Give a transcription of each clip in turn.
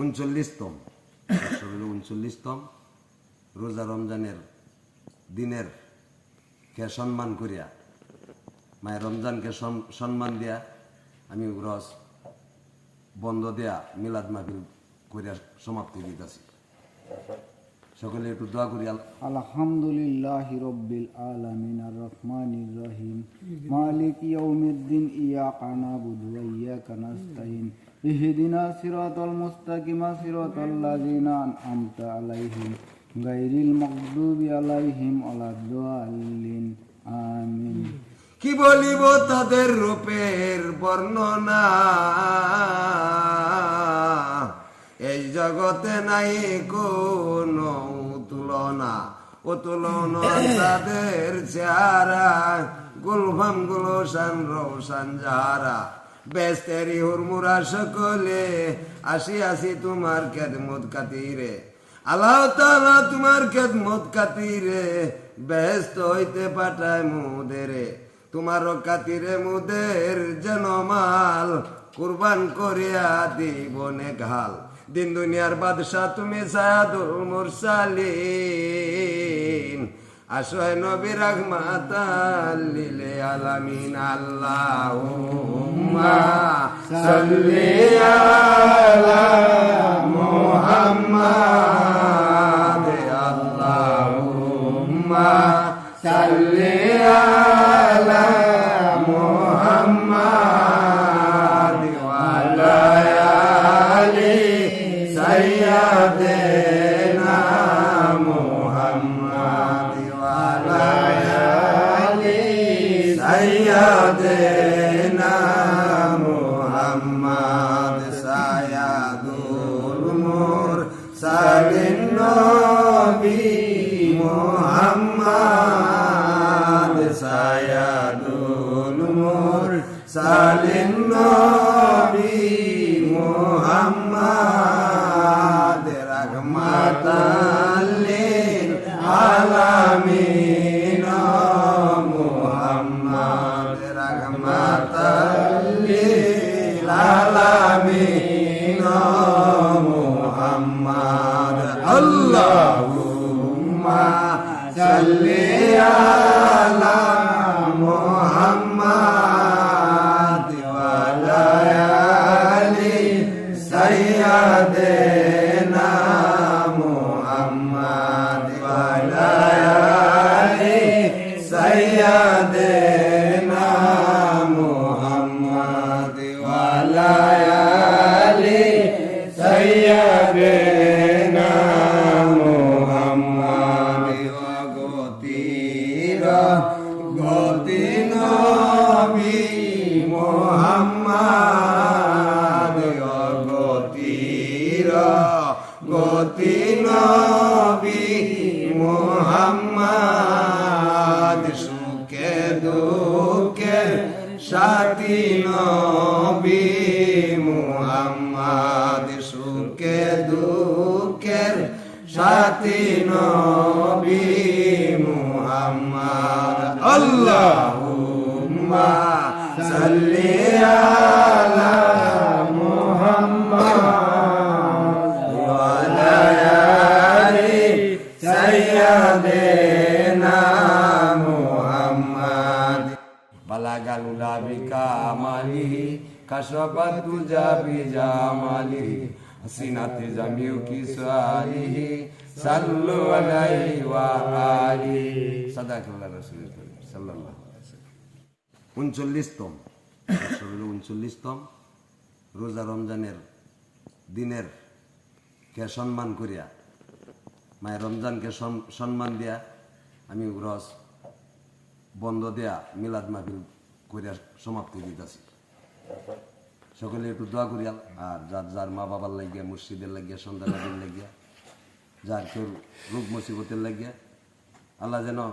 উনচল্লিশতম হলো উনচল্লিশতম, রোজা রমজানের দিনের কে সম্মান করিয়া, মায়ের রমজানকে সম্মান দিয়া আমি রস বন্ধ দেয়া মিলাদ মাহফিল করিয়া সমাপ্তি দিতেছি। সকলে একটু দোয়া করি আলহামদুলিল্লাহ রব্বিল আলামিন আর রহমানির রহিম। মালিক ইয়াউমিদ্দিন কানা নাবুদু, ওয়া ইয়াকা নাস্তাইন ইহদিনা সিরাতাল মুস্তাকিমা সিরাতাল লাযিনা আন'আমতা আলাইহিম গায়রিল মাগদুবি আলাইহিম ওয়ালাদ-দাল্লিন আমিন। কি বলিব তাদের রূপের বর্ণনা? এই জগতে নাই কোনো তুলনা। ও তুলনা তাদের চেহারা, গুলফাম গুলোসান রোশান যারা বেস্তেরি হুরমুরা সকলে, আসি আসি তোমার খেদমত কাতিরে আল্লাহ তাআলা তোমার খেদমত কাতিরে ব্যস্ত হইতে পাঠায় মুদেরে। তোমার কাতিরে মুদের যেন মাল কুরবান করিয়া দিবনে ঘাল দিন দুনিয়ার বাদশাহ তুমি সায়াদুল মুরসালিন। আশয় নবী রাহমাতাল্লিল আলামিন আল্লাহ সাল্লি আলা সাইয়্যিদিনা মুহাম্মাদ সায়াদুল মুরসালিন নবী মুহাম্মাদ সায়াদুল নবী মুহাম্মাদ রাহমাতাল লিল আলামিন মুহাম্মাদ আল্লাহুম্মা সাল্লি আলা মুহাম্মাদ ওয়া আলা আলি সাইয়্যিদিনা মুহাম্মাদ ওয়া আলা আলি সাইয়্যিদিনা গতি নবী মুহাম্মাদ গতির গতি নবী মুহাম্মাদ। সুখে, দুঃখে সাথী নবী মুহাম্মাদ। সুখে, দুঃখের সাথী নবী আল্লাহুম্মা সাল্লি আলা মুহাম্মাদ ওয়া আলা আলি সাইয়্যিদিনা মুহাম্মাদ। বালাগাল উলাবিকা আমালিহি কাশফাতু জাবি জামালিহি হাসিনাতে জামিউ কি সালিহি সাল্লু আলাইহি ওয়া আলিহি সাদাকাল্লাহ রাসূলুল উনচল্লিশতম উনচল্লিশতম রোজা রমজানের দিনের কে সম্মান করিয়া, মায়ের রমজানকে সম- সম্মান দিয়া আমি রস বন্ধ দেয়া মিলাদ মাহফিল করিয়া সমাপ্তি দিতেছি। সকলে একটু দোয়া করি আল- আর যার যার মা বাবার লাগিয়া মুর্শিদের লাগিয়া সন্তানের লাগিয়া, যার কেউ রোগ মুসিবতের লাগিয়া, আল্লাহ যেন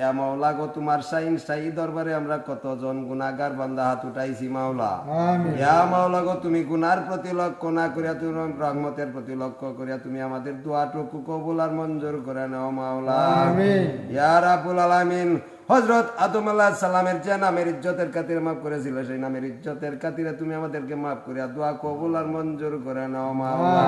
ইয়া মাওলা গো তোমার শাইন শাহী দরবারে আমরা কতজন গুনাহগার বান্দা হাত উঠাইছি মাওলা। ইয়া মাওলা গো তুমি গুনার প্রতি লক্ষ্য না করিয়া তুমি রহমতের প্রতি লক্ষ্য করিয়া তুমি আমাদের দোয়াটুকু কবুল আর মঞ্জুর করে নাও মাওলা। ইয়া রাব্বুল আলামিন হজরত আদম আল্লাহ সালামের যে নামের ইজ্জতের খাতিরে মাফ করেছিল সেই নামের ইজ্জতের খাতিরে তুমি আমাদেরকে মাফ করিয়া দোয়া কবুল আর মঞ্জুর করে নাও মাওলা।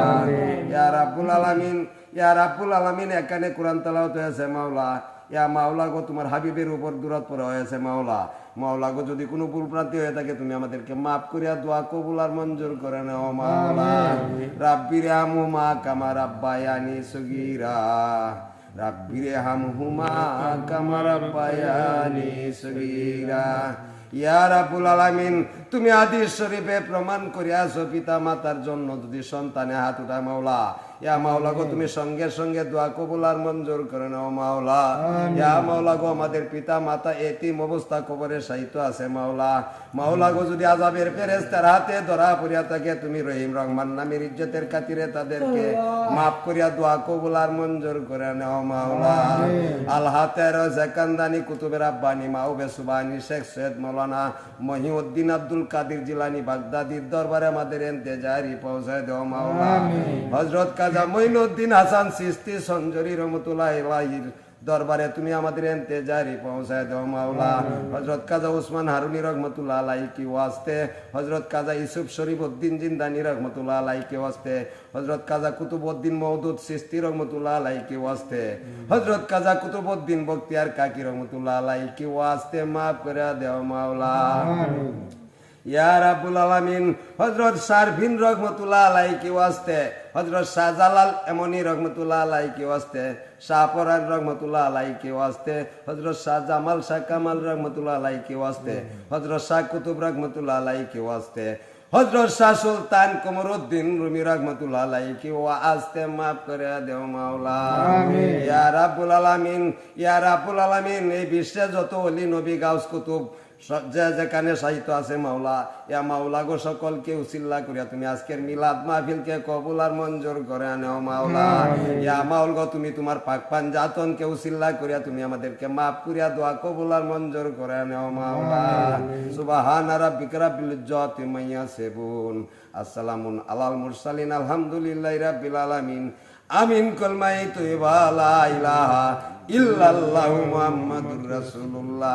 ইয়া রাব্বুল আলামিন ইয়া রাব্বুল আলামিন এখানে কোরআন তেলাওয়াত হয়েছে মাওলা। ইয়া মাওলা গো তোমার হাবিবের উপর দূরত পড়ে হয়েছে মাওলা। মাওলা গো যদি কোনো ভুল প্রান্তি হয়ে থাকে তুমি আমাদেরকে মাফ করিয়া দোয়া কবুল আর মঞ্জুর করে নাও মাওলা। রাব্বির আমুমা কামা রাব্বায়ানি সগীরা। রাব্বিরে হামহুমা কামা রাব্বায়ানি সগীরা। ইয়া রাব্বুল আলামিন তুমি হাদিস শরীফে প্রমাণ করিয়াছো পিতা মাতার জন্য যদি সন্তানে হাত উঠায় মাওলা। ইয়া মাওলা গো তুমি সঙ্গে সঙ্গে দোয়া কবুল আর মঞ্জুর করে নাও মাওলা। ইয়া মাওলা গো আমাদের পিতা মাতা এতিম অবস্থা কবরে সাহিত্য আছে মাওলা। মাওলা গো যদি আজাবের ফেরেস্তার হাতে ধরা পড়িয়া থাকে তুমি রহিম রহমান নামের ইজ্জতের খাতিরে তাদেরকে মাফ করিয়া দোয়া কবুল আর মঞ্জুর করে নাও মাওলা। আল হাতের জাকান্দানি কুতুবের আব্বানি মাউবে সুবানি শেখ সৈয়দ মৌলানা মহিউদ্দিন আব্দুল কাদির জিলানি বাগদাদির দরবারে আমাদের এন্তেজারি পৌঁছায় দেও মাওলা। হজরত কাজা মঈনুদ্দিন হাসান সিস্তি সঞ্জরি রহমতুল্লাহ ইলাহির দরবারে তুমি আমাদের এন্তেজারি পৌঁছায় দেও মাওলা। হজরত কাজা উসমান হারুনি রহমতুল্লাহ আলাই কি ওয়াস্তে হজরত কাজা ইসুফ শরীফ উদ্দিন জিন্দানি রহমতুল্লাহ আলাই কি ওয়াস্তে হজরত কাজা কুতুবউদ্দিন মওদুদ সিস্তি রহমতুল্লাহ আলাই কি ওয়াস্তে হজরত কাজা কুতুবউদ্দিন বখতিয়ার কাকি রহমতুল্লাহ আলাই কি ওয়াস্তে মাফ করে দেও মাওলা। ইয়া রাব্বুল আলামিন হযরত শারফিন রহমাতুল্লাহ আলাইহি ওয়াস্তে হযরত শাহজালাল এমনি রহমাতুল্লাহ আলাইহি ওয়াস্তে শাহপরান রহমাতুল্লাহ আলাইহি ওয়াস্তে হযরত শাহ জামাল শাহ কামাল রহমাতুল্লাহ আলাইহি ওয়াস্তে হযরত শাহ কুতুব রহমাতুল্লাহ আলাইহি ওয়াস্তে হযরত শাহ সুলতান কমরউদ্দিন রুমি রহমাতুল্লাহ আলাইহি ওয়াস্তে মাফ করে দেও মাওলা। ইয়া রাব্বুল আলামিন ইয়া রাব্বুল আলামিন এই বিশ্বে যত ওলি নবী গাউস কুতুব যে যেখানে সাহিত্য আছে মাওলা ইয়া মাওলা গো সকলকে উসিল্লা করিয়া তুমি আজকের মিলাদ মাহফিলকে কবুল আর মঞ্জুর করে আনেও মাওলা। ইয়া মাওল গো তুমি তোমার পাক পাঞ্জাতনকে উসিল্লা করিয়া তুমি আমাদেরকে মাফ করিয়া দোয়া কবুল আর মঞ্জুর করে আনেও মাওলা। সুবহান রাব্বিকা রাব্বিল ইজ্জাতি মাইয়া সেবুন আসসালামুন আলাল মুরসালিন আলহামদুলিল্লাহি রাব্বিল আলামিন। আমিন কলমাই তুই ইলাহা ইল্লাল্লাহু মুহাম্মাদুর রাসূলুল্লাহ।